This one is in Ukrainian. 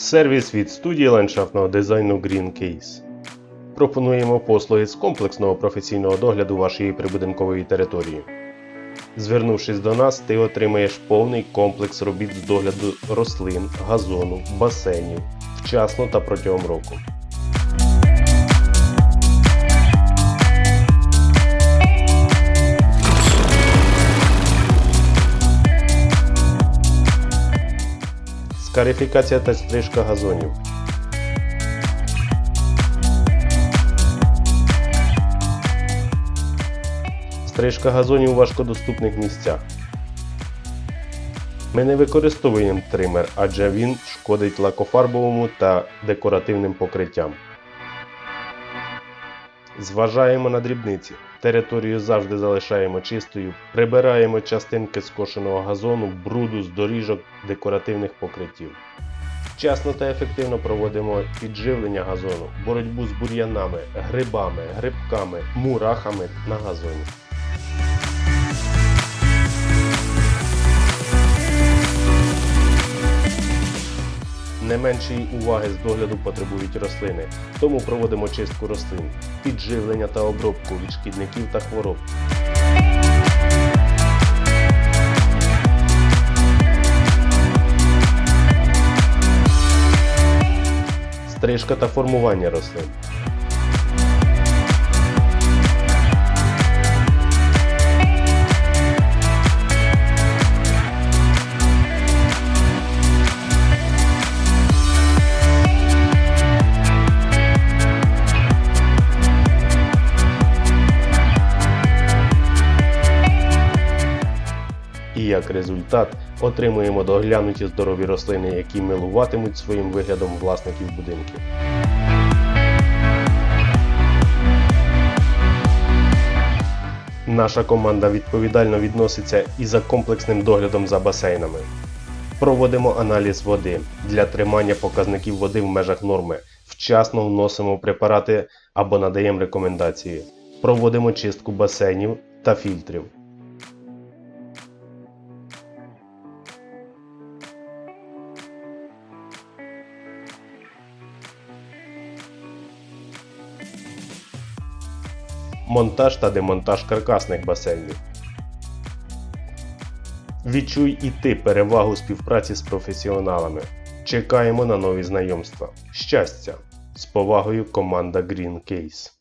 Сервіс від студії ландшафтного дизайну Green Case. Пропонуємо послуги з комплексного професійного догляду вашої прибудинкової території. Звернувшись до нас, ти отримаєш повний комплекс робіт з догляду рослин, газону, басейнів вчасно та протягом року. Скарифікація та стрижка газонів. Стрижка газонів у важкодоступних місцях. Ми не використовуємо тример, адже він шкодить лакофарбовому та декоративним покриттям. Зважаємо на дрібниці. Територію завжди залишаємо чистою, прибираємо частинки скошеного газону, бруду з доріжок декоративних покриттів. Вчасно та ефективно проводимо підживлення газону, боротьбу з бур'янами, грибами, грибками, мурахами на газоні. Не меншої уваги з догляду потребують рослини, тому проводимо чистку рослин, підживлення та обробку від шкідників та хвороб. Стрижка та формування рослин. Як результат отримуємо доглянуті здорові рослини, які милуватимуть своїм виглядом власників будинків. Наша команда відповідально відноситься і за комплексним доглядом за басейнами. Проводимо аналіз води для тримання показників води в межах норми. Вчасно вносимо препарати або надаємо рекомендації. Проводимо чистку басейнів та фільтрів. Монтаж та демонтаж каркасних басейнів. Відчуй і ти перевагу співпраці з професіоналами. Чекаємо на нові знайомства. Щастя! З повагою команда Green Case.